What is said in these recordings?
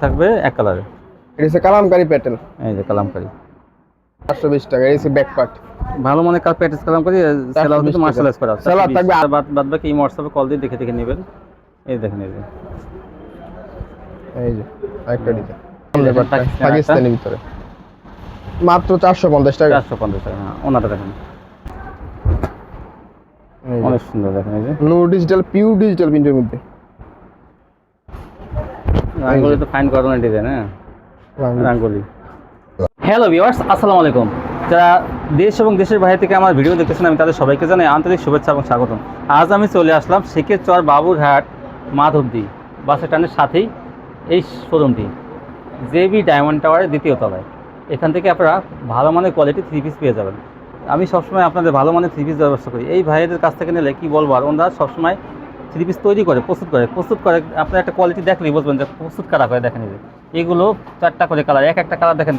থাকবে এক কালারে এটা হচ্ছে কালামকারি প্যাটেল এই যে কালামকারি। চারশো বিশ টাকা এই হচ্ছে ব্যাক পার্ট ভালো মনে কাল প্র্যাকটিস কালাম করি সেলাও কিন্তু 420 মার্শালাইজ করা Seller থাকবে বাদ বাদ বাকি হোয়াটসঅ্যাপে কল দিয়ে দেখে দেখে নেবেন। এই দেখেন এই যে এই যে আরেকটা ডিজাইন পাকিস্তানি পাকিস্তানি ভিতরে। মাত্র চারশো পঞ্চাশ টাকা। চারশো পঞ্চাশ টাকা হ্যাঁ ওনাটা দেখেন। অনেক সুন্দর দেখেন এই যে। নো ডিজিটাল পিওর ডিজিটাল প্রিন্টের মধ্যে। রাঙ্গুলি তো ফাইন করানোর ডিজাইন হ্যাঁ রাঙ্গুলি। হ্যালো ভিউয়ার্স আসসালামু আলাইকুম। যারা দেশ এবং দেশের বাইরে থেকে আমার ভিডিও দেখতেছেন আমি তাদের সবাইকে জানাই আন্তরিক শুভেচ্ছা এবং স্বাগতম। আজ আমি চলে আসলাম শেখের চর বাবুরহাট মাধবদী বাস স্ট্যান্ডের সাথেই এই শোরুমটি জেবি ডায়মন্ড টাওয়ারের দ্বিতীয় তলায়। এখান থেকে আপনারা ভালো মানের কোয়ালিটি থ্রি পিস পেয়ে যাবেন। আমি সবসময় আপনাদের ভালো মানের থ্রি পিস ব্যবস্থা করি। এই ভাইয়েদের কাছ থেকে নিলে কী বলব? আর ওনারা সবসময় থ্রি পিস তৈরি করে, প্রস্তুত করে প্রস্তুত করে আপনার একটা কোয়ালিটি দেখলেই বুঝবেন যে প্রস্তুত কারা করে দেখেন যে। এগুলো চারটা করে কালার এক একটা কালার দেখেন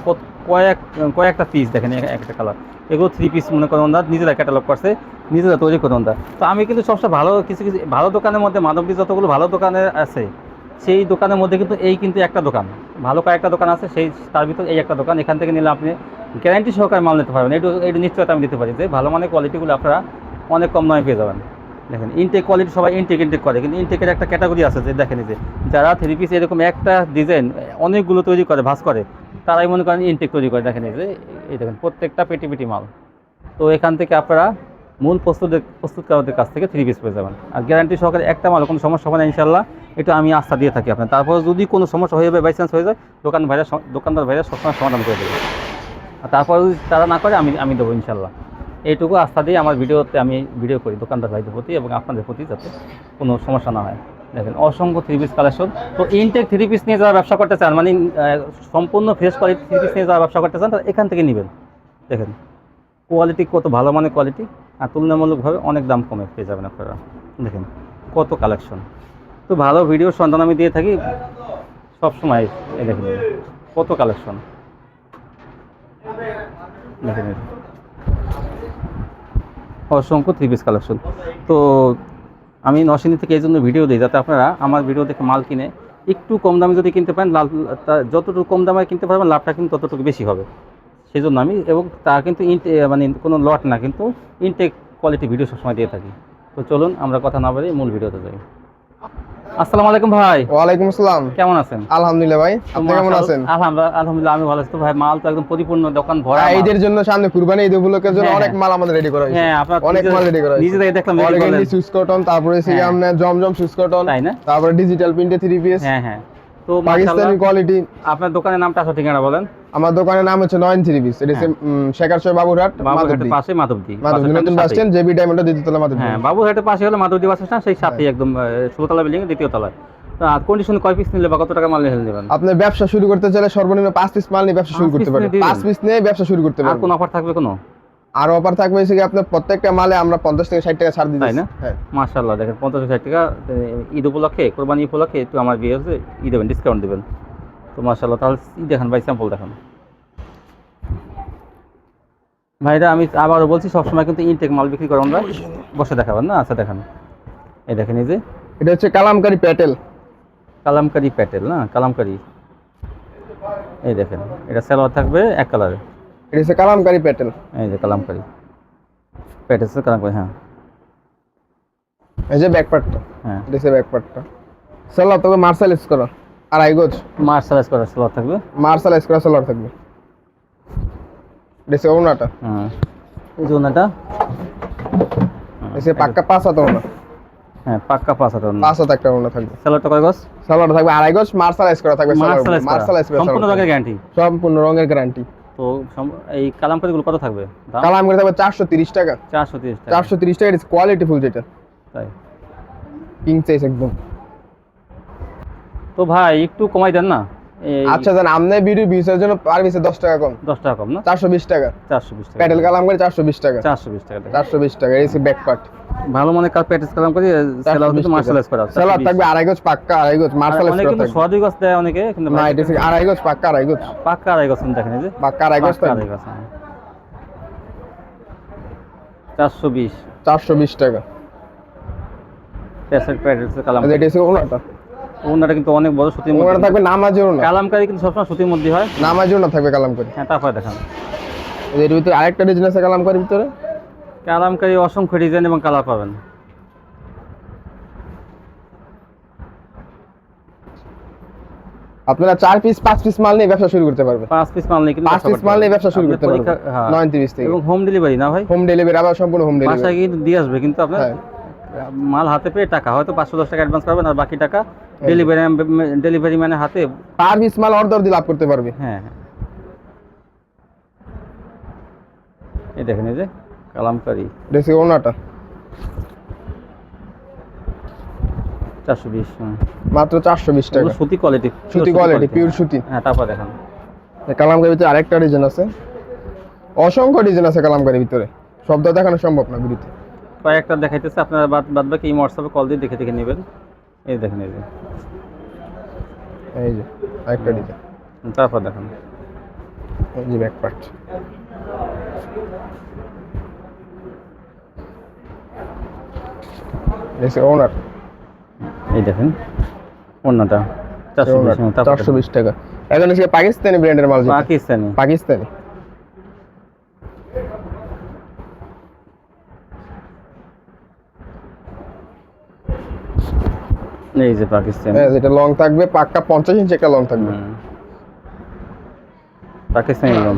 কয়েক, কয়েকটা পিস দেখেন এক একটা কালার এগুলো থ্রি পিস মনে করেন ওনারা নিজেরা ক্যাটালগ করছে, নিজেরা তৈরি করে ওনারা। তো আমি কিন্তু সবসময় ভালো কিছু কিছু, ভালো দোকানের মধ্যে মানবী যতগুলো ভালো দোকানে আছে, সেই দোকানের মধ্যে কিন্তু এই কিন্তু একটা দোকান। ভালো কয়েকটা দোকান আছে, সেই, তার ভিতর এই একটা দোকান। এখান থেকে নিলে আপনি গ্যারান্টি সহকারে মাল নিতে পারবেন। এইটু এইটু নিশ্চয়তা আমি দিতে পারি যে ভালো মানের কোয়ালিটিগুলো আপনারা অনেক কম দামে পেয়ে যাবেন। দেখেন ইনটেক কোয়ালিটি সবাই ইনটেক ইনটেক করে, কিন্তু ইনটেকের একটা ক্যাটাগরি আছে যে দেখেন যে, যারা থ্রি পিস এরকম একটা ডিজাইন অনেকগুলো তৈরি করে ভাস করে, তারাই মনে করেন ইনটেক তৈরি করে, দেখেন যে, এই দেখেন, প্রত্যেকটা পেটি পেটি মাল। তো এখান থেকে আপনারা মূল প্রস্তুত প্রস্তুতকারদের কাছ থেকে থ্রি পিস পেয়ে যাবেন। আর গ্যারান্টি সহকারে একটা মাল কোনো সমস্যা হবে না ইনশাল্লাহ এটা আমি আস্থা দিয়ে থাকি আপনার তারপর যদি কোনো সমস্যা হয়ে যায় বাই চান্স হয়ে যায়, দোকান ভাইরা দোকানদার ভাইরা সবসময় সমাধান করে দেবে। আর তারপর যদি তারা না করে, আমি আমি দেবো ইনশাল্লাহ এইটুকু আস্থা দিয়ে আমার ভিডিওতে আমি ভিডিও করি দোকানদার ভাইদের প্রতি এবং আপনাদের প্রতি যাতে কোনো সমস্যা না হয়। দেখেন, অসংখ্য থ্রি পিস কালেকশন তো ইনটেক থ্রি পিস নিয়ে যারা ব্যবসা করতে চান মানে সম্পূর্ণ ফ্রেশ কোয়ালিটি থ্রি পিস নিয়ে যারা ব্যবসা করতে চান, তারা এখান থেকে নেবেন। দেখেন কোয়ালিটি কত ভালো মানের কোয়ালিটি আর তুলনামূলকভাবে অনেক দাম কমে পেয়ে যাবেন আপনারা। দেখেন, কত কালেকশন তো ভালো ভিডিওর সন্ধান আমি দিয়ে থাকি সবসময় এই দেখেন, কত কালেকশন দেখেন। অসংখ্য থ্রি পিস কালেকশন তো আমি নশিনী থেকে এই জন্য ভিডিও দিই যাতে আপনারা আমার ভিডিও দেখে মাল কিনে একটু কম দামে যদি কিনতে পারেন তা- যতটুকু কম দামে কিনতে পারবেন, লাভটা কিন্তু ততটুকু বেশি হবে। সেই জন্য আমি এবং তা কিন্তু ইনটে মানে কোনো লট না, কিন্তু ইনটেক কোয়ালিটি ভিডিও সবসময় দিয়ে থাকি। তো চলুন আমরা কথা না বলে মূল ভিডিওতে যাই। আসসালামু আলাইকুম ভাই। ওয়ালাইকুম আসসালাম। কেমন আছেন? আলহামদুলিল্লাহ ভাই আপনি কেমন আছেন? আলহামদুলিল্লাহ আলহামদুলিল্লাহ আমি ভালো আছি। ভাই মাল তো একদম পরিপূর্ণ দোকান ভরা ঈদের জন্য সামনে কুরবানি ঈদ উপলক্ষে জন্য হ্যাঁ, অনেক হ্যাঁ। মাল আমাদের রেডি করা হয়েছে। হ্যাঁ আপনার অনেক মাল রেডি করা হয়েছে। দেখলাম অর্গানি করলেন। সুইচ কটন তারপরে হচ্ছে হ্যাঁ। জমজম সুস কটন তাই না? তারপরে ডিজিটাল প্রিন্টে থ্রি পিস হ্যাঁ হ্যাঁ। তো পাকিস্তানি কোয়ালিটি আপনার দোকানের নামটা ঠিকানা বলেন। আমার দোকানের নাম হচ্ছে নয়ন থ্রি পিস। এটা শেখার বাবুরহাট বাবুঘাটের পাশে মাধবদী। মাধবদী নতুন বাস স্ট্যান্ড জেবি ডায়মন্ড দ্বিতীয়তলা মাধবদী। হ্যাঁ পাশে হলো মাধবদী বাস স্ট্যান্ড সেই সাথেই একদম ষোলোতলা বিল্ডিং দ্বিতীয় তলায়। তো আর কন্ডিশন কয় পিস নিলে বা কত টাকা মাল নিয়ে নেবেন? আপনি ব্যবসা শুরু করতে চাইলে সর্বনিম্ন পাঁচ পিস মাল নিয়ে ব্যবসা শুরু করতে পারেন। পাঁচ পিস নিয়ে ব্যবসা শুরু করতে আর পারেন। কোন অফার থাকবে কোনো? আর অফার থাকবে হচ্ছে কি আপনার প্রত্যেকটা মালে আমরা পঞ্চাশ থেকে ষাট টাকা ছাড় দিই তাই না? হ্যাঁ। মাশাআল্লাহ দেখেন পঞ্চাশ ষাট টাকা ঈদ উপলক্ষে কোরবানি উপলক্ষে একটু আমার বিয়ে হচ্ছে ই দেবেন ডিসকাউন্ট দেবেন। তো মাশাআল্লাহ তাহলে ই দেখেন ভাই স্যাম্পল দেখেন। ভাইরা আমি আবারও বলছি সবসময় কিন্তু ইনটেক মাল বিক্রি করেন আমরা বসে দেখাবেন না আচ্ছা দেখেন। এই দেখেন এই যে। এটা হচ্ছে কালামকারি প্যাটেল। কালামকারি প্যাটেল না কালামকারি। এই দেখেন এটা সালোয়ার থাকবে এক কালারে এটা হচ্ছে কালামকারি প্যাটেল এই যে কালামকারি। প্যাটেল কালামকারি হ্যাঁ। এই যে ব্যাক পার্টটা হ্যাঁ। এটা হচ্ছে ব্যাক পার্টটা সালোয়ার তবে মার্শালাইজ করা আড়াই গজ। মার্শালাইজ করা সালোয়ার থাকবে। মার্শালাইজ করা সালোয়ার থাকবে। এটা হচ্ছে ওনাটা হ্যাঁ। এই যে ওনাটা হচ্ছে পাক্কা পাঁচ হাত ওনা হ্যাঁ পাক্কা পাঁচ হাজার পাঁচ হাত একটা ওনা থাকবে। সালোয়ারটা কয় গজ? সালোয়ার থাকবে আড়াই গজ মার্শালাইজ করা থাকবে মার্শালাইজ মার্শালাইজ সম্পূর্ণ রঙের গ্যারান্টি সম্পূর্ণ রঙের গ্যারান্টি তো এই কালামকারিগুলো কত থাকবে? কালামকারি কালাম থাকবে চারশো তিরিশ টাকা। চারশো তিরিশ টাকা। চারশো তিরিশ টাকা কোয়ালিটি ফুল যেটা। তাই। কিং সাইজ একদম। তো ভাই একটু কমাই দেন না? আচ্ছা জান আমনে ভিডিও ভিউসের জন্য পার পিসে দশ টাকা কম। দশ টাকা কম না? চারশো বিশ টাকা। চারশো বিশ টাকা। প্যাটেল কালাম করে চারশো বিশ টাকা। চারশো বিশ টাকা দেখেন। চারশো বিশ টাকা এই হচ্ছে ব্যাক পার্ট ভালো মনে কাল প্যাটিস কালাম করি সেলাও কিন্তু মার্শালাইজ করা সালোয়ার থাকবে আড়াই গজ পাক্কা আড়াই গজ মার্শালাইজ অনেকে করা কিন্তু সোয়াদি গছ দেয় অনেকে কিন্তু না এটা আড়াই গজ পাক্কা আড়াই গজ। পাক্কা আড়াই গছ দেখেন এই যে। পাক্কা আড়াই গজ আড়াই হ্যাঁ। চারশো বিশ। চারশো বিশ টাকা। প্যাসেট প্যাটেলস কালাম এটা হচ্ছে ওনাটা। ওনাটা কিন্তু অনেক বড় সুতির ওনাটা মধ্যে থাকবে কালামকারি কিন্তু সবসময় সুতির মধ্যে হয়। থাকবে কালাম করে হ্যাঁ তারপরে দেখান। এর ভিতরে আরেকটা ডিজাইন আছে কালাম করির ভিতরে? কালামকারি অসংখ্য ডিজাইন এবং কালার পাবেন। আপনারা চার পিস পাঁচ পিস মাল নিয়ে ব্যবসা শুরু করতে পারবেন। পাঁচ পিস মাল নিয়ে কিন্তু পাঁচ পিস মাল নিয়ে ব্যবসা শুরু করতে পারবেন। পরীক্ষা- হ্যাঁ। নয় তিরিশ থেকে। এবং হোম ডেলিভারি না ভাই? হোম ডেলিভারি আবার সম্পূর্ণ হোম বাসায় ডেলিভারি কিন্তু দিয়ে আসবে কিন্তু আপনার। হ্যাঁ। মাল হাতে পেয়ে টাকা হয়তো পাঁচশো দশ টাকা অ্যাডভান্স করবেন আর বাকি টাকা ডেলিভারি ডেলিভারি ম্যানের হাতে পার পিস মাল অর্ডার দিয়ে লাভ করতে পারবে। হ্যাঁ হ্যাঁ। এই দেখেন এই যে কালামকারি। দেখছি ওনাটা চারশো বিশ মাত্র চারশো বিশ টাকা। সুতি কোয়ালিটি সুতি কোয়ালিটি পিওর সুতি। হ্যাঁ তারপর দেখান। কালামকারির ভিতরে আরেকটা ডিজাইন আছে। অসংখ্য ডিজাইন আছে কালামকারির ভিতরে। শব্দ দেখানো সম্ভব না ভিডিওতে। কয়েকটা দেখাইতেছে আপনারা বাদ বাদ বাকি এই হোয়াটসঅ্যাপে কল দিয়ে দেখে দেখে নেবেন। এই দেখেন এই যে। এই যে আরেকটা ডিজাইন। তারপর দেখান। এই যে ব্যাক পার্ট দেখছি ওনার এই দেখেন অন্যটা চারশো বিশ টাকা। এখন হচ্ছে পাকিস্তানি ব্র্যান্ডের মাল পাকিস্তানি। পাকিস্তানি। এই যে পাকিস্তানি। হ্যাঁ যেটা লং থাকবে পাক্কা পঞ্চাশ ইঞ্চি একটা লং থাকবে। পাকিস্তানি লোন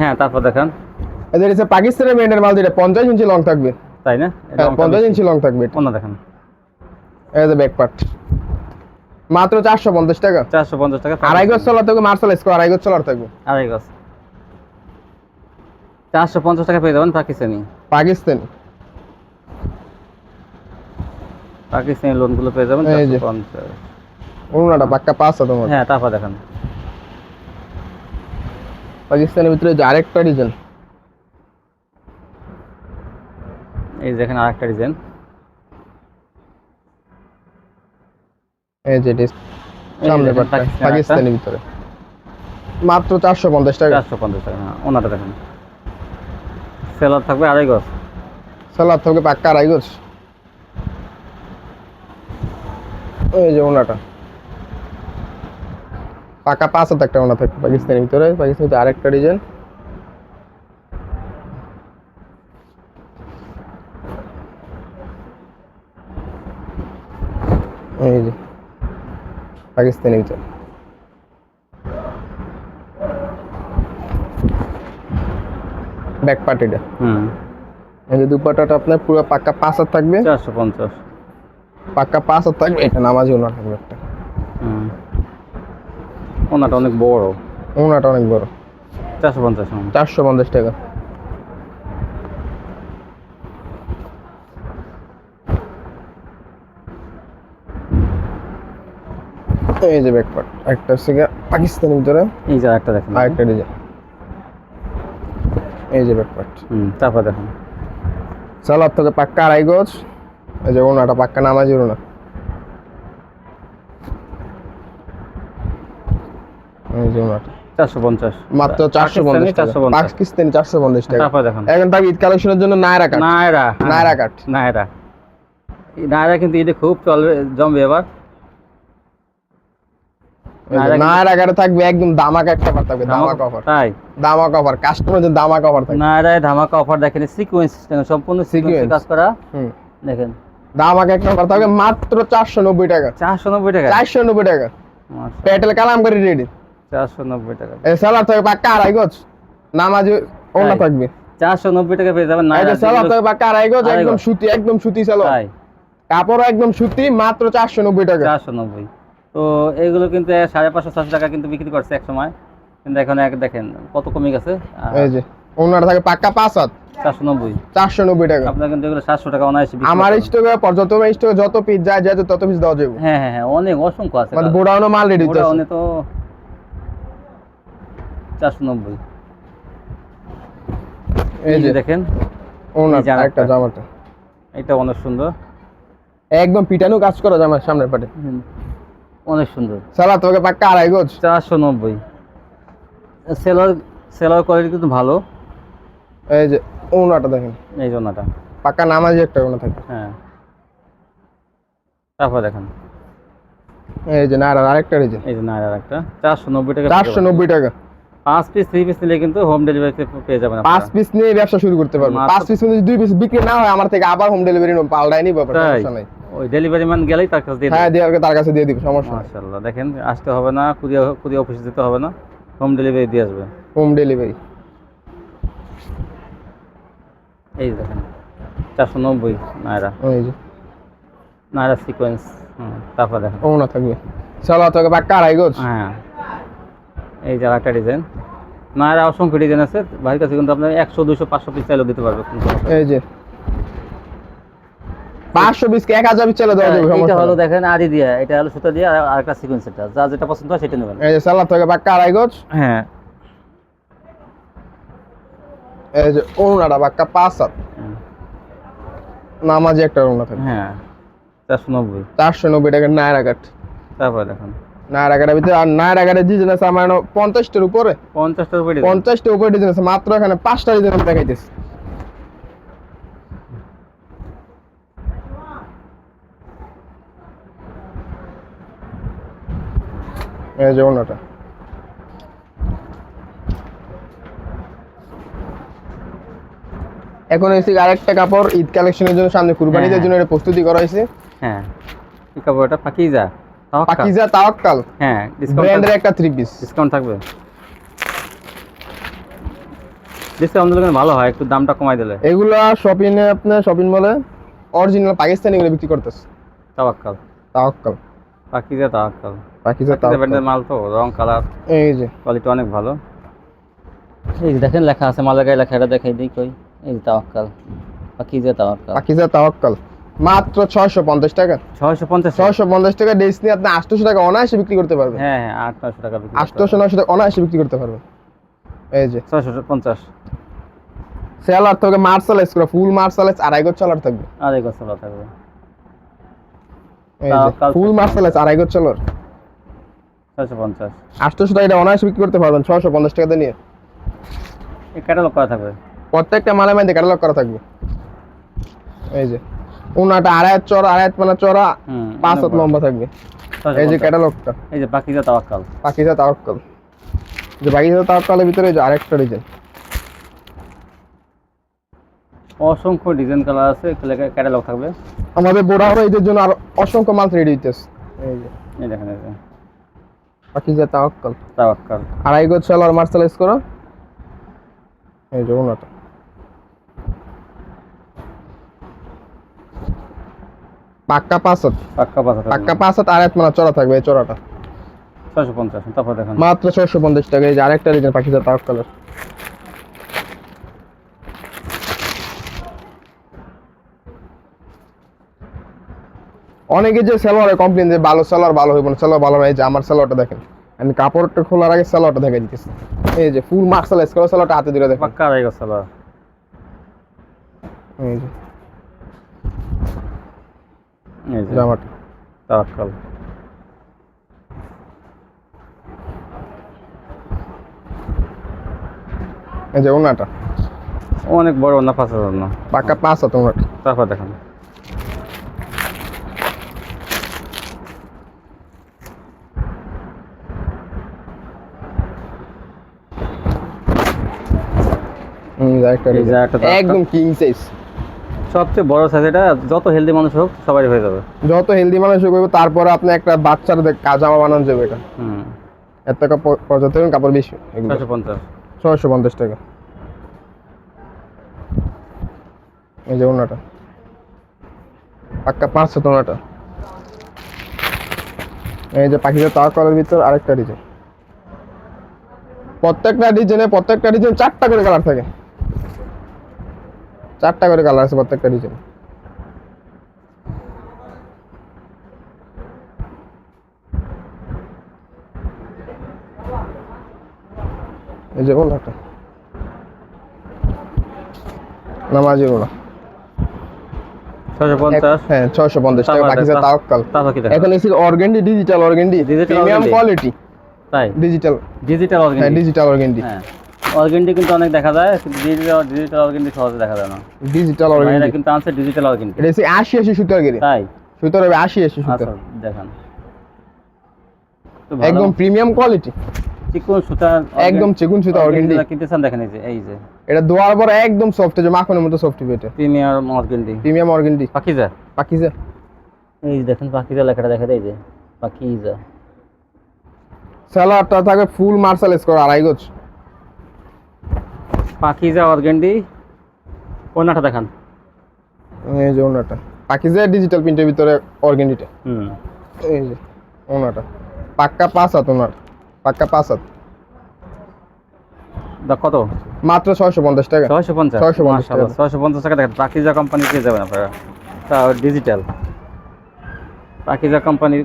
হ্যাঁ তারপর দেখান। এটা হচ্ছে পাকিস্তানি ব্র্যান্ডের মাল যেটা পঞ্চাশ ইঞ্চি লং থাকবে। তাই না? এটা হ্যাঁ। ইঞ্চি লং থাকবে দেখান। এই যে ব্যাক পার্ট মাত্র চারশো পঞ্চাশ টাকা। চারশো পঞ্চাশ টাকা। আড়াই গজ চলার থাকবে মার্শাল স্কোয়ার আড়াই গজ চলার থাকবে। আড়াই গজ। চারশো পঞ্চাশ টাকা পেয়ে যাবেন পাকিস্তানি। পাকিস্তানি। পাকিস্তানি লোনগুলো পেয়ে যাবেন এই যে। 450 অন্যটা পাক্কা পাঁচ তোমার? হ্যাঁ তারপর দেখান পাকিস্তানের ভিতরে যে আরেকটা ডিজাইন এই যে এখানে আরেকটা ডিজাইন এই যে সামনে দেখেন পাকিস্তানের ভিতরে। মাত্র চারশো পঞ্চাশ টাকা। চারশো পঞ্চাশ টাকা হ্যাঁ ওনাটা দেখেন। সেলার থাকবে আড়াই গজ। সালাদ থাকবে পাক্কা আড়াই গজ। এই যে ওনাটা। পাকা পাঁচ হাতে একটা ওনা থাকবে পাকিস্তানের ভিতরে পাকিস্তানের ভিতরে আরেকটা ডিজাইন এই যে পাকিস্তানের ভিতরে। ব্যাক পার্টিটা হুম। এই যে দুপাটাটা আপনার পুরো পাক্কা পাঁচ হাত থাকবে। চারশো পঞ্চাশ। পাক্কা পাঁচ হাত থাকবে এটা নামাজি ওনা থাকবে একটা। ওনাটা অনেক বড়। ওনাটা অনেক বড়। চারশো পঞ্চাশ চারশো পঞ্চাশ টাকা। এই যে ব্যাকপার্ট একটা হচ্ছে গিয়ে পাকিস্তানের ভিতরে। এই যে আরেকটা দেখেন। আরেকটা ডিজাইন এই যে ব্যাকপার্ট হুম তারপর দেখেন। সালাদ থেকে পাক্কা আড়াই গজ। এই যে ওনাটা পাক্কা নামাজি ওনা এই যে ওনাটা। চারশো পঞ্চাশ। মাত্র চারশো পঞ্চাশ টাকা। চারশো পঞ্চাশ। পাকিস্তানি চারশো পঞ্চাশ টাকা। দেখেন। এখন থাকবে ঈদ কালেকশনের জন্য নায়রা কাট। নায়রা হ্যাঁ। নায়রা কাট। নায়রা। নায়রা কিন্তু এটা খুব চলবে জমবে এবার। নায়রা থাকবে একদম দামাকা একটা অফার থাকবে দামাকা অফার তাই? দামাকা অফার কাস্টমার জন্য দামাকা অফার থাকবে। নায়রায় ধামাকা অফার দেখেন সিকোয়েন্স সম্পূর্ণ সিকোয়েন্স। কাজ করা। হুম। একটা অফার থাকবে মাত্র চারশো নব্বই টাকা। চারশো নব্বই টাকা? চারশো নব্বই টাকা। পেটেল কালাম করে রেডি। চারশো নব্বই টাকা। থাকবে পাক্কা আড়াই গজ নামাজি ওনা থাকবে। চারশো নব্বই টাকা পেয়ে যাবেন থাকবে পাক্কা আড়াই গজ একদম সুতি একদম সুতি কাপড় একদম সুতি মাত্র চারশো নব্বই টাকা। চারশো নব্বই। তো এইগুলো কিন্তু সাড়ে পাঁচশো ছশো টাকা কিন্তু বিক্রি করছে এক সময় কিন্তু এখন এক দেখেন কত কমে গেছে। এই যে। ওনার থাকে পাক্কা পাঁচ হাত। চারশো নব্বই। টাকা। আপনার কিন্তু এগুলো সাতশো টাকা অনায়াসে আমার স্টকে যত স্টকে যত পিস যায় যায় তত পিস দেওয়া যাবে। হ্যাঁ হ্যাঁ হ্যাঁ অনেক অসংখ্য আছে। মানে গোডাউনে মাল রেডি ওটা তো চারশো নব্বই। এই যে দেখেন ওনার একটা জামাটা। এটা অনেক সুন্দর। একদম পিটানো কাজ করা জামার সামনের পাটে। অনেক সুন্দর। সালাদ তোকে পাক্কা আড়াই চারশো নব্বই। সেলার সেলার কোয়ালিটি কিন্তু ভালো। এই যে ওনাটা দেখেন। এই নামাজি একটা ওনা থাকে। হ্যাঁ। তারপর দেখেন। এই যে আরেকটা এই যে। টাকা পাঁচ পিস থ্রি পিস নিলে কিন্তু হোম ডেলিভারিতে পেয়ে যাবেন পাঁচ পিস নিয়ে ব্যবসা শুরু করতে পারব মাত্র- পাঁচ পিস যদি দুই পিস বিক্রি না হয় আমার থেকে আবার হোম ডেলিভারি পাল্টাই নিবো তাই? সমস্যা নাই। ওই ডেলিভারি ম্যান গেলেই তার কাছে দিয়ে হ্যাঁ দিয়ে তার কাছে দিয়ে দিব সমস্যা মাশাআল্লাহ দেখেন আসতে হবে না কুরিয়ার কুরিয়ার অফিসে যেতে হবে না হোম ডেলিভারি দিয়ে আসবে। হোম ডেলিভারি এই দেখেন চারশো নব্বই নাইরা। ওই যে। নাইরা সিকোয়েন্স তারপর দেখেন। ও না থাকবে। চলো তোকে বাক্কা আড়াই গোছ। হ্যাঁ। এই যে একটা ডিজাইন নাইরা অসংখ্য ডিজাইন আছে ভাইয়ের কাছে কিন্তু আপনার একশো দুশো পাঁচশো পিস চাইলেও দিতে পারবে কিন্তু। এই যে। পাঁচশো কে এক হাজার দেওয়া যাবে এটা হলো দেখেন আদি দিয়া এটা হলো সুতা দিয়ে আর আরেকটা সিকোয়েন্স এটা। যা যেটা পছন্দ হয় সেটা নেবেন। এই যে সালাদ তোকে বাক্কা আড়াই গোছ। হ্যাঁ। এই যে ওনাটা বাক্কা পাঁচ। নামাজি একটা ওনা থাকে। হ্যাঁ চারশো নব্বই। চারশো নব্বই টাকা নায়রা কাঠ। তারপরে দেখুন। নায়রা কাঠের ভিতরে আর নায়রা কাঠের ডিজাইন আছে আমার পঞ্চাশটার উপরে। পঞ্চাশটার উপরে পঞ্চাশটা উপরে ডিজাইন আছে মাত্র এখানে পাঁচটা ডিজাইন আমি দেখাইতেছি। এই যে ওনাটা এখন এসে আরেকটা কাপড় ঈদ কালেকশনের জন্য সামনে কুরবানিদের হ্যাঁ। জন্য এটা প্রস্তুতি করা হয়েছে। হ্যাঁ। কি কাপড় এটা পাকিজা তাওয়াক্কাল। পাকিজা তাওয়াক্কাল। হ্যাঁ ডিসকাউন্ট ব্র্যান্ডের একটা থ্রি পিস ডিসকাউন্ট থাকবে। ডিসকাউন্ট দিলে কিন্তু ভালো হয় একটু দামটা কমাই দিলে। এগুলা শপিং এ আপনার শপিং মলে অরিজিনাল পাকিস্তানি গুলো বিক্রি করতেছে। তাওয়াক্কাল। তাওয়াক্কাল। পাকিজা তাওয়াক্কাল। পাকিজা পাকিজা ব্র্যান্ডের মাল তো রং কালার এই যে। কোয়ালিটি অনেক ভালো। এই দেখেন লেখা আছে মালার গায়ে লেখা এটা দেখাই দিই কই? এই যে তাওয়াক্কাল পাকিজা তাওয়াক্কাল। পাকিজা তাওয়াক্কাল। মাত্র ছয়শো পঞ্চাশ টাকা। ছয়শো পঞ্চাশ ছয়শো পঞ্চাশ টাকা ড্রেস নিয়ে আপনি আটশোশো টাকা অনায়াসে বিক্রি করতে পারবেন। হ্যাঁ হ্যাঁ আট নয়শো টাকা আটশোশো নয়শো টাকা অনায়াসে বিক্রি করতে পারবেন। এই যে। ছয়শো পঞ্চাশ। সেলার থেকে মার্শালাইজ করে ফুল মার্শালাইজ আড়াই গোছ চালার থাকবে। গোছলা থাকবে। এই যে তাওয়াক্কাল ফুল মার্শালাইজ আড়াই গোছ চালার ছয়শো পঞ্চাশ। আটশোশো টাকা এটা অনায়াসে বিক্রি করতে পারবেন ছয়শো পঞ্চাশ টাকা দিয়ে নিয়ে। ক্যাটালগ করা থাকবে। প্রত্যেকটা মালে মাইতে ক্যাটালগ করা থাকবে। এই যে উনাটা আড়াই চড়া আড়াই মানে চড়া পাঁচ হাত লম্বা থাকবে। এই যে ক্যাটালগটা এই যে পাকিজা তাওয়াক্কাল। পাকিজা তাওয়াক্কাল। যে পাকিজা তাওয়াক্কালের ভিতরে যে আরেকটা ডিজাইন অসংখ্য ডিজাইন কালার আছে ক্যাটালগ থাকবে। আমাদের বোড়া হলো এদের জন্য আরও অসংখ্য মাল রেডি হইতেছে। এই যে। এই দেখেন এই যে পাকিজা তাওয়াক্কাল। তাওয়াক্কাল। আড়াই গোছ চালার মার্শালাইজ করো। এই যে ওনাটা পাক্কা পাঁচ হাত পাক্কা পাতা পাক্কা পাঁচ হাত আড়াই হাত মানে চড়া থাকবে এই চড়াটা। ছয়শো পঞ্চাশ তারপর দেখেন। মাত্র ছয়শো পঞ্চাশ টাকা এই যে আরেকটা তাওয়াক্কালের অনেকে যে সালোয়ারে কমপ্লেন যে ভালো সালোয়ার ভালো হইব না সালোয়ার ভালো এই যে আমার সালোয়ারটা দেখেন আমি কাপড়টা খোলার আগে সালোয়ারটা দেখা দিতেছি। এই যে ফুল মার্শালাইজ করা সালোয়ারটা হাতে দিলে দেখেন। পাক্কা আড়াই গোছলা এই যে এই যে। জামাটা। তাওয়াক্কাল এই যে ওনাটা। অনেক বড় না পাঁচ হাজার না। পাক্কা পাঁচ হাত ওনাটা তারপর দেখেন। একদম কিং সাইজ সবচেয়ে বড় সাইজ এটা যত হেলদি মানুষ হোক সবারই হয়ে যাবে। যত হেলদি মানুষ করবে তারপরে আপনি একটা বাচ্চার দেখ- জামা বানানো যাবে এটা। হুম। এত টাকা পঁচাত্তর কাপড় বেশি ছয়শো পঞ্চাশ। ছয়শো পঞ্চাশ টাকা। এই যে ওনাটা পাক্কা পাঁচশো ওনাটা এই যে পাখিদের তাওয়া করার ভিতর আরেকটা ডিজাইন প্রত্যেকটা ডিজাইনে প্রত্যেকটা ডিজাইন চারটা করে কালার থাকে। চারটা করে কালার আছে প্রত্যেকটা ডিজাইন এই যে নামাজি ওনা ছয়শো পঞ্চাশ। হ্যাঁ ছয়শো পঞ্চাশ টাকা পাকিস্তান এখন organdy digital organdy premium quality তাই? ডিজিটাল ডিজিটাল হ্যাঁ ডিজিটাল অর্গেন্ডি হ্যাঁ। অর্গেন্ডি কিন্তু অনেক দেখা যায় ডিজিটাল ডিজিটাল অর্গেন্ডি সহজে দেখা যায় না। ডিজিটাল অর্গেন্ডি কিন্তু আনছে ডিজিটাল অর্গেন্ডি এটা এসে আশি আশি সুতার গেড়ে তাই? সুতোর হবে আশি আশি সুতো আচ্ছা দেখান। একদম প্রিমিয়াম কোয়ালিটি চিকন সুতা একদম চিকন সুতা অর্গেন্ডি কিনতে চান দেখেন এই যে এই যে। এটা দোয়ার পর একদম সফট যে মাখনের মতো সফট এটা premier organdy premium organdy Pakiza? Pakiza. এই যে দেখেন পাকিজা লেখাটা দেখা যায় এই যে পাকিজা। স্যালাডটা থাকবে ফুল মার্শাল স্কোর আড়াই গোছ পাকিজা অর্গেন্ডি ওনাটা দেখান। এই যে ওনাটা পাকিজা ডিজিটাল প্রিন্টের ভিতরে অর্গেন্ডিটা হুম। এই যে ওনাটা পাক্কা পাঁচ হাত ওনার। পাক্কা পাঁচ হাত। কত? মাত্র ছয়শো পঞ্চাশ টাকা। ছয়শো পঞ্চাশ? 650 মাশাআল্লাহ, টাকা। 650 টাকা দেখেন পাকিজা কোম্পানি পেয়ে যাবেন আপনারা? তা ডিজিটাল পাকিজা কোম্পানির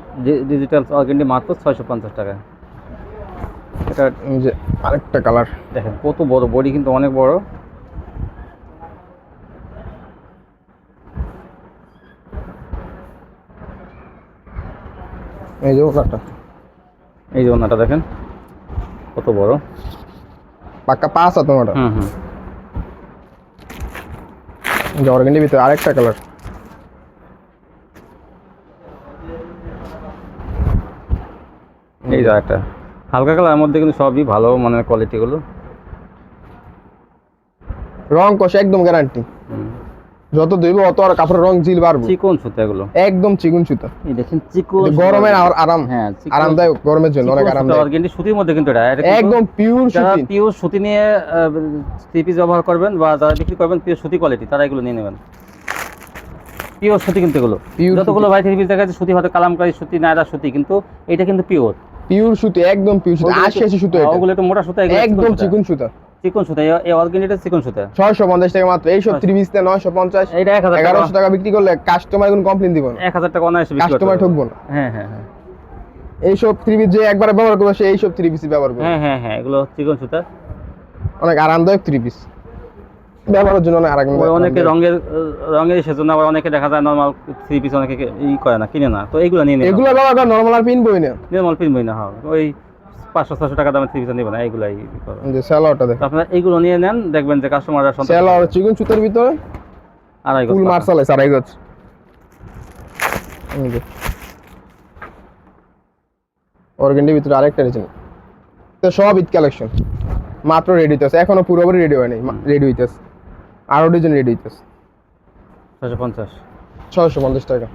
ডিজিটাল অর্গেন্ডি মাত্র ছয়শো পঞ্চাশ টাকা। এটা যে আরেকটা কালার দেখেন কত বড় বডি কিন্তু অনেক বড়। এই যে ওনাটা এই যে ওনাটা দেখেন কত বড়। পাক্কা পাঁচ হাত ওনাটা হুম হুম। অর্গেন্ডির ভিতরে আরেকটা কালার এই যে একটা হালকা কালার মধ্যে কিন্তু সবই ভালো মানে কোয়ালিটিগুলো রং কষে একদম গ্যারান্টি যত ধুইব অত আর কাপড়ের রং জিল বাড়বো। চিকন সুতো এগুলো। একদম চিকুন সুতো। এই দেখেন চিকন এটা গরমের আর- আরাম হ্যাঁ আরামদায়ক গরমের জন্য অনেক আরামদায়ক। অর্গেন্ডি সুতির মধ্যে কিন্তু এটা। একদম পিওর যারা সুতি। পিওর সুতি নিয়ে থ্রি পিস ব্যবহার করবেন বা যারা বিক্রি করবেন পিওর সুতি কোয়ালিটি তারা এগুলো নিয়ে নেবেন। পিওর সুতি কিন্তু এগুলো। যতগুলো ভাই থ্রি পিস দেখা যাচ্ছে সুতি হয়তো কালামকারী সুতি নায়রা সুতি কিন্তু এটা কিন্তু পিওর পিওর সুতি একদম পিওর সুতি আশি আশি সুতো এটা। ওগুলো একটু মোটা সুতা একদম চিকন সুতো। চিকন সুতা এই- এই অর্গেন্ডিটা চিকন সুতা। ছয়শো পঞ্চাশ টাকা মাত্র এইসব থ্রি পিস নয়শো পঞ্চাশ। এইটা এক হাজার টাকা। এগারোশো টাকা বিক্রি করলে কাস্টমার কোনো কমপ্লেন দিব না। এক হাজার টাকা অনায়াসে বিক্রি কাস্টমার। ঠকবো না। হ্যাঁ হ্যাঁ হ্যাঁ। এইসব থ্রি পিস যে একবার ব্যবহার করবে সে এইসব থ্রি পিসই ব্যবহার করবে। হ্যাঁ হ্যাঁ হ্যাঁ এগুলো চিকন সুতা। অনেক আরামদায়ক থ্রি পিস ব্যবহারের জন্য অনেক অনেকে রঙের রঙের সেজন্য আবার অনেকে দেখা যায় নর্মাল থ্রি পিস অনেকে ই করে না কিনে না। তো এইগুলো নিয়ে এগুলো করে নর্মাল আর পিনবই না। নির্মল কিনবই না হয় ওই পাঁচশো ছশো টাকা দামের থ্রি পিস এইগুলাই। যে স্যালোয়ারটা আপনারা এইগুলো নিয়ে নেন দেখবেন যে কাস্টমাররা সন্তুষ্ট। স্যালোয়ার চিকন সুতোর ভিতরে আড়াই গজ ফুল মার্শাল আছে আড়াই গজ। অর্গেন্ডির ভিতরে আরেকটা তো সব ঈদ কালেকশন মাত্র রেডি হইতেছে। এখনও পুরোপুরি রেডি হয়নি রেডি হইতেছে। আরও ডিজাইন রেডি হইতেছে। ছশো পঞ্চাশ। ছয়শো পঞ্চাশ টাকা।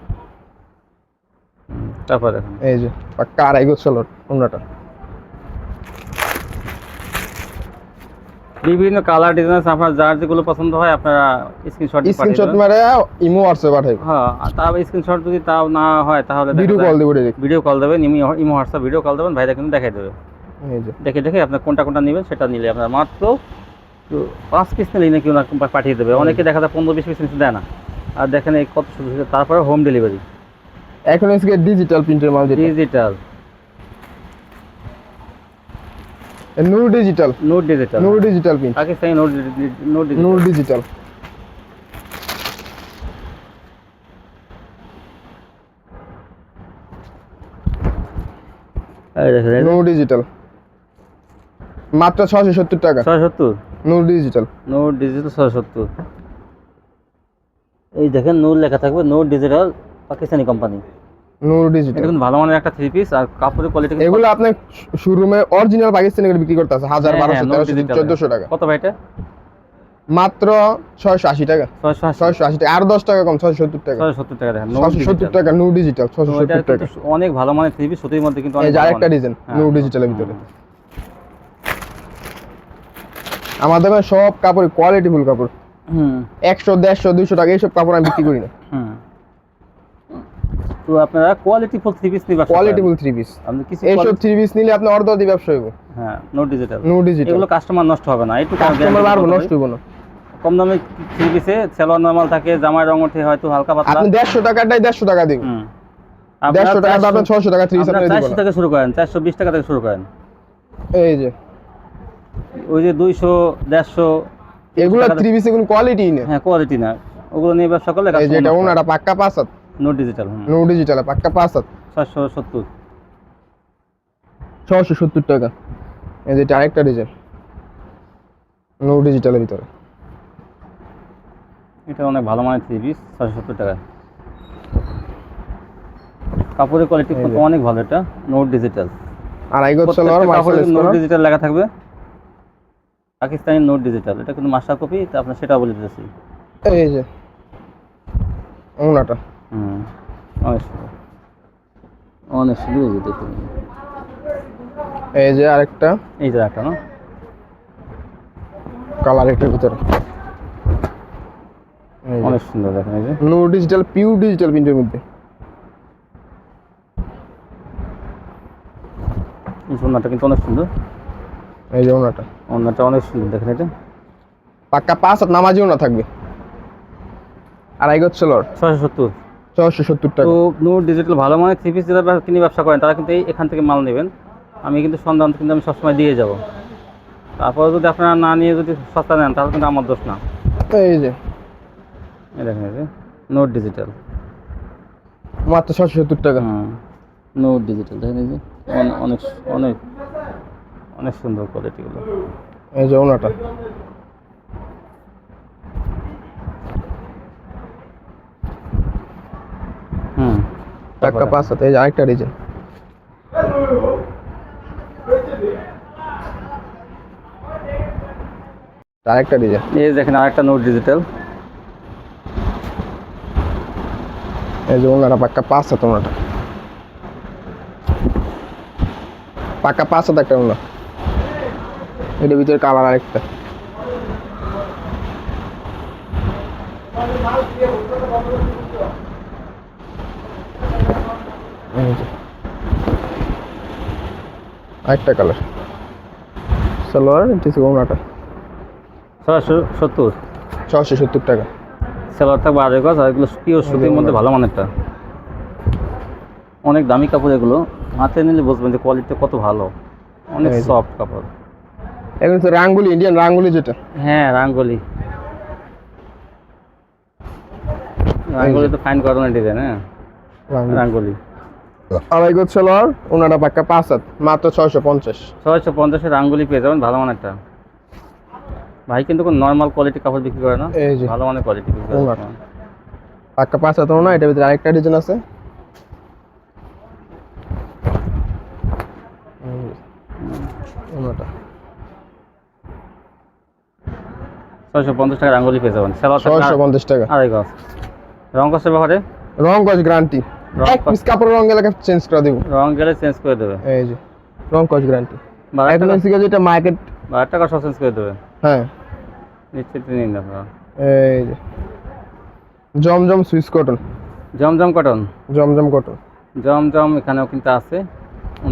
তারপর দেখুন এই যে পাক্কা আড়াই স্যালোয়ার অন্যটা। বিভিন্ন কালার ডিজাইন আপনার যার যেগুলো পছন্দ হয় আপনারা স্ক্রিনশট স্ক্রিনশট মারে ইমো হোয়াটসঅ্যাপ পাঠাইব হ্যাঁ তাও স্ক্রিনশট যদি তাও না হয় তাহলে ভিডিও কল দিব দেখ ভিডিও কল দেবেন imo imo WhatsApp video call দেবেন ভাইরা কিন্তু দেখাই দেবে। এই যে। দেখে দেখে আপনার কোনটা কোনটা নেবেন সেটা নিলে আপনার মাত্র পাঁচ পিস নিলেই নাকি ওনার পাঠিয়ে দেবে। অনেকে দেখা যায় পনেরো বিশ পিস নিচে দেয় না। আর দেখেন এই কত সুন্দর। তারপরে হোম ডেলিভারি এখন আজকে ডিজিটাল প্রিন্টের মাল digital Noor digital note digital Noor digital print Pakistani note Noor digital digital Noor digital মাত্র ছশো সত্তর টাকা। ছয় সত্তর? নূর ডিজিটাল নোট ডিজিটাল ছয় সত্তর। এই দেখেন নূর লেখা থাকবে note digital Pakistani company Noor digital কিন্তু ভালো মানের একটা থ্রি পিস আর কাপড়ের কোয়ালিটি এগুলো আপনি শোরুমে অরিজিনাল পাকিস্তানি বিক্রি করতে আছে হাজার হ্যাঁ, বারোশো হ্যাঁ, তেরোশো চোদ্দশো টাকা। কত ভাইটা মাত্র ছয়শো আশি টাকা। ছয়শো আশি। টাকা। আর দশ টাকা কম ছয়শো সত্তর টাকা। ছয় সত্তর টাকা দেখেন ছয়শো সত্তর টাকা নূর ডিজিটাল ছয়শো সত্তর টাকা। অনেক ভালো মানের থ্রি পিস সুতির মধ্যে কিন্তু অনেক আরেকটা। ডিজাইন হ্যাঁ, নূর ডিজিটালের ভিতরে। হুম। আমাদের দোকানে সব কাপড় কোয়ালিটি ফুল কাপড়। একশো দেড়শো দুইশো টাকা এইসব কাপড় আমি বিক্রি করি না। তো আপনারা কোয়ালিটি ফুল থ্রি পিস নিয়ে কোয়ালিটি ফুল থ্রি পিস আপনি কিছু এইসব থ্রি পিস নিলে আপনি অর্ধ দিয়ে ব্যবসা হইব। হ্যাঁ নোট ডিজিটাল নূর ডিজিটাল এগুলো কাস্টমার নষ্ট হবে না একটু কাস্টমার বাড়বো নষ্ট হইব না। কম দামে থ্রি পিসে সেলোয়ার নরমাল থাকে জামার রং ওঠে হয়তো হালকা পাতলা। আপনি দেড়শো টাকাটাই দেড়শো টাকা দিন। হুম। দেড়শো টাকা আপনি ছশো টাকা থ্রি পিস আপনি দিব চারশো না থেকে শুরু করেন চারশো বিশ টাকা থেকে শুরু করেন। এই যে। ওই যে দুইশো দেড়শো এগুলো থ্রি পিসে কোনো কোয়ালিটি নেই হ্যাঁ কোয়ালিটি না। ওগুলো নিয়ে ব্যবসা করলে এই যে এটা পাক্কা পাঁচ হাত? নোট ডিজিটাল নূর ডিজিটাল পাক্কা পাঁচ হাত। ছয়শো সত্তর। ছশো সত্তর টাকা। এই যে আরেকটা ডিজাইন নূর ডিজিটালের ভিতরে। এটা অনেক ভালো মানের থ্রি পিস ছয়শো সত্তর টাকা। কাপড়ের কোয়ালিটি অনেক ভালো এটা নোট ডিজিটাল মার্শাল কাপড়ে নোট ডিজিটাল লেখা থাকবে। পাকিস্তানি নোট ডিজিটাল এটা কিন্তু মাস্টার কপি তা আপনার সেটা বলে দিতেছি। এই যে ওনাটা। হুম অনেক সুন্দর। অনেক সুন্দর এই যে দেখুন। এই যে আরেকটা। এই যে একটা না? কালার এটার ভিতরে। অনেক সুন্দর দেখেন এই যে। নো ডিজিটাল পিওর ডিজিটাল প্রিন্টের মধ্যে। এই ওনাটা কিন্তু অনেক সুন্দর। এই যে ওনাটা। ওনাটা অনেক সুন্দর দেখেন এটা। পাক্কা পাঁচ হাত নামাজিও না থাকবে। আড়াই গজ সালোয়ার ছয়শো সত্তর। ছশো সত্তর টাকা। তো নোট ডিজিটাল ভালো মানে থ্রি পিস যারা তিনি ব্যবসা করেন তারা কিন্তু এখান থেকে মাল নেবেন। আমি কিন্তু সন্ধান কিন্তু আমি সবসময় দিয়ে যাব। তারপরে যদি আপনারা না নিয়ে যদি সস্তা নেন তাহলে কিন্তু আমার দোষ না। এই যে। এই দেখেন এই যে নোট ডিজিটাল মাত্র ছশো সত্তর টাকা। হুম নোট ডিজিটাল দেখেন এই যে অনে- অনেক অনেক অনেক সুন্দর কোয়ালিটিগুলো এই যে ওনাটা। হুম পাক্কা পাঁচ হাত এই যে আরেকটা ডিজাইন। আরেকটা ডিজাইন। এই দেখেন আরেকটা নোট ডিজিটাল এই যে ওনারা পাক্কা পাঁচ হাত ওনাটা। পাক্কা পাঁচ হাত একটা ওনা এটার ভিতরে কালার আরেকটা। আরেকটা কালার সালোয়ার হচ্ছে ওনাটা ছয়শো সত্তর। ছশো সত্তর টাকা। সেলার থাকবে আড়াই গজ আর এগুলো পিওর সুতির মধ্যে ভালো মানেরটা। অনেক দামি কাপড় এগুলো। হাতে নিলে বুঝবেন যে কোয়ালিটি কত ভালো। অনেক সফট কাপড়। এগুলো তো রাঙ্গুলি ইন্ডিয়ান রাঙ্গুলি যেটা। হ্যাঁ রাঙ্গলি। রাঙ্গলি তো ফাইন কটনের ডিজাইন হ্যাঁ? রাঙ্গুলি। আড়াই গজ সালোয়ার ওনারা পাক্কা পাঁচ হাত মাত্র ছয়শো পঞ্চাশ। ছয়শো পঞ্চাশের রাঙ্গুলি পেয়ে যাবেন ভালো মানেরটা ভাই কিন্তু কোনো নর্মাল কোয়ালিটি কাপড় বিক্রি করে না। ভালো মানের কোয়ালিটি বিক্রি করে। পাক্কা পাঁচ হাত না এটার ভিতরে আরেকটা ডিজাইন আছে। ওনাটা ছয়শো পঞ্চাশ টাকা রাঙ্গুলি পেয়ে যাবেন। ছয়শো পঞ্চাশ টাকা। আড়াই গজ। রং কষ্টের ব্যাপারে? রং কস গ্যারান্টি এক পিস কাপড় রং গেলে চেঞ্জ করে দিব। রং গেলে চেঞ্জ করে দেবে। এই যে রং কস গ্যারান্টি টাকা হচ্ছে গিয়ে যেটা মার্কেট বারো টাকা সব চেঞ্জ করে দেবে। হ্যাঁ। নিশ্চিত নিন আপনারা। এই যে Zamzam Swiss cotton Zamzam cotton Zamzam cotton Zamzam এখানেও কিন্তু আছে।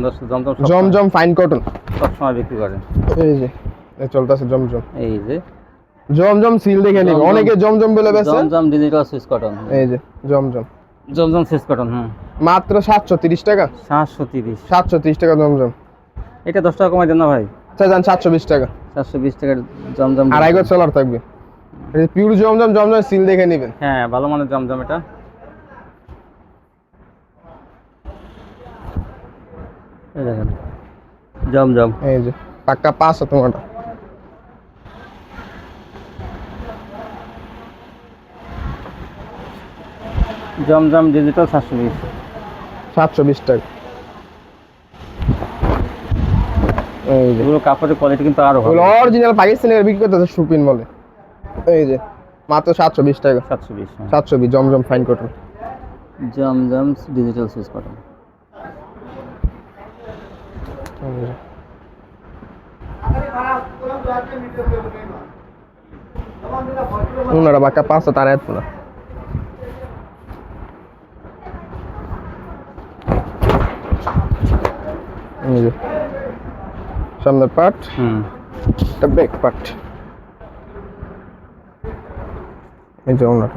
জমজম জমজম ফাইন কটন সবসময় বিক্রি করে। এই যে চলতেছে জমজম। এই যে জমজম সিল দেখে নিবে। অনেকে জমজম বলে বেছে জমজম ডিজিটাল সুইচ কটন এই যে জমজম। জমজম সুইচ কটন হুম। মাত্র সাতশো তিরিশ টাকা? সাতশো তিরিশ। সাতশো তিরিশ টাকা জমজম। এটা দশ টাকা কমাই দেন না ভাই। আচ্ছা যান সাতশো বিশ টাকা। চারশো বিশ টাকার জমজম। আড়াই গজ সোলার থাকবে। পিওর জমজম জমজম সিল দেখে নেবেন। হ্যাঁ ভালো মানের জমজম এটা। এই দেখেন। জমজম। এই যে পাক্কা পাঁচশো তোমারটা জমজম ডিজিটাল সাতশো বিশ সাতশো বিশ টাকা। এই যে। কাপড়ের কোয়ালিটি কিন্তু আরও ভালো। অরিজিনাল পাকিস্তানের বিক্রি করতেছে সুপিন বলে এই যে মাত্র সাতশো বিশ টাকা সাতশো বিশ। সাতশো বিশ Zamzam fine cotton Zamzam digital Swiss cotton ওনারা তারা এত না এই যে সামনের পার্ট হুম। একটা ব্যাক পার্ট এই যে ওনার।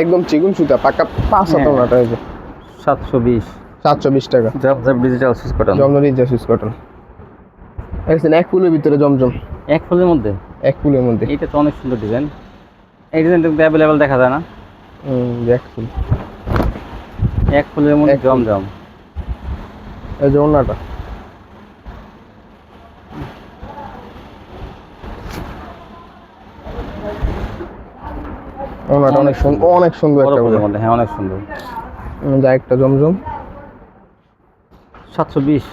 একদম চিগুন সুতা পাক্কা পাঁচ হাত হ্যাঁ। ওনাটা এই যে। সাতশো বিশ। সাতশো বিশ টাকা। জমজম ডিজিটাল সুইচ কটন জমজম ইজা সুইচ কটন দেখছেন এক ফুলের ভিতরে জমজম। এক ফুলের মধ্যে? এক ফুলের মধ্যে। এইটা তো অনেক সুন্দর ডিজাইন এই ডিজাইনটা কিন্তু অ্যাভেলেবেল দেখা যায় না। এক ফুল। এক ফুলের মধ্যে এক ফুল। জমজম। এই যে ওনাটা ওনাটা অনেক সুন্দর অনেক সুন্দর একটা ফুলের মধ্যে হ্যাঁ অনেক সুন্দর। যা একটা জমজম। সাতশো বিশ।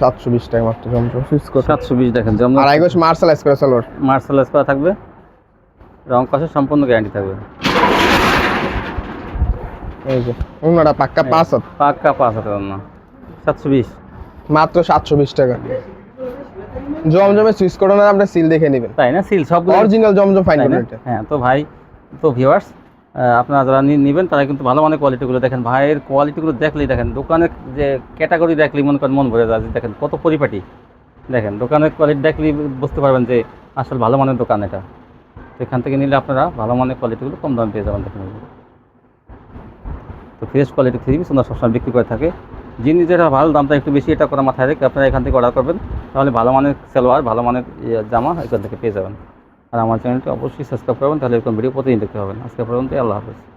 সাতশো বিশ টাকা মাত্র জমজম। সুইচ করে সাতশো বিশ দেখেন যেমন আর আইগোস মার্শালাইজ করে সালোয়ার মার্শালাইজ করা থাকবে। রং কষে সম্পূর্ণ গ্যারান্টি থাকবে। এই যে ওনাটা পাক্কা পাঁচ হাত। পাক্কা পাঁচ হাজার না সাতশো বিশ। মাত্র সাতশো বিশ টাকা। জমজমে সুইচ করে না আপনি সিল দেখে নেবেন। তাই না? সিল সবগুলো অরিজিনাল জমজম ফাইন হ্যাঁ তো ভাই তো ভিউয়ার্স আপনারা যারা নেবেন তারা কিন্তু ভালো মানের কোয়ালিটিগুলো দেখেন। ভাইয়ের কোয়ালিটিগুলো দেখলেই দেখেন দোকানের যে ক্যাটাগরি দেখলেই মনে করেন মন ভরে যায়। দেখেন কত পরিপাটি। দেখেন দোকানের কোয়ালিটি দেখলেই বুঝতে পারবেন যে আসলে ভালো মানের দোকান এটা। এখান থেকে নিলে আপনারা ভালো মানের কোয়ালিটিগুলো কম দামে পেয়ে যাবেন দেখেন তো ফ্রেশ কোয়ালিটি থ্রি পিস ওনারা সবসময় বিক্রি করে থাকে। যিনি যেটা ভালো দামটা একটু বেশি এটা করে মাথায় রেখে আপনারা এখান থেকে অর্ডার করবেন তাহলে ভালো মানের সালোয়ার ভালো মানের ইয়ে, জামা এখান থেকে পেয়ে যাবেন। আর আমার চ্যানেলটি অবশ্যই সাবস্ক্রাইব করবেন, তাহলে এরকম ভিডিও প্রতিদিন দেখতে পাবেন। আজকে পর্যন্ত আল্লাহ হাফেজ।